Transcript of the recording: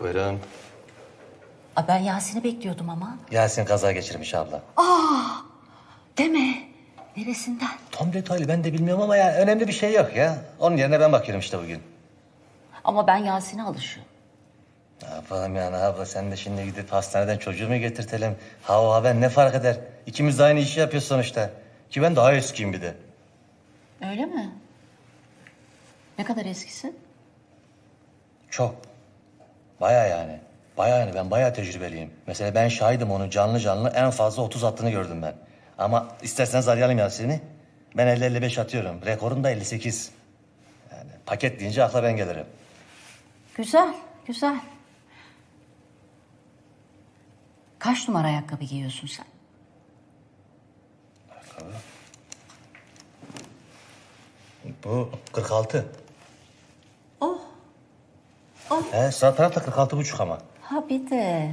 Buyurun. Aa, ben Yasin'i bekliyordum ama. Yasin kaza geçirmiş abla. Deme. Neresinden? Tam detaylı ben de bilmiyorum ama ya önemli bir şey yok ya. Onun yerine ben bakıyorum işte bugün. Ama ben Yasin'e alışıyorum. Ne yapalım yani abla sen de şimdi gidip hastaneden çocuğu mu getirtelim? Ha o ha ben ne fark eder? İkimiz de aynı işi yapıyoruz sonuçta. Ki ben daha eskiyim bir de. Öyle mi? Ne kadar eskisin? Çok. Baya yani. Baya yani ben baya tecrübeliyim. Mesela ben şahidim onun canlı canlı en fazla 30 attığını gördüm ben. Ama isterseniz arayalım Yasin'i. Ben 50-55 atıyorum. Rekorum da 58. Yani paket deyince akla ben gelirim. Güzel, güzel. Kaç numara ayakkabı giyiyorsun sen? Bu 46. He sağ tarafta 46 buçuk ama. Ha bir de.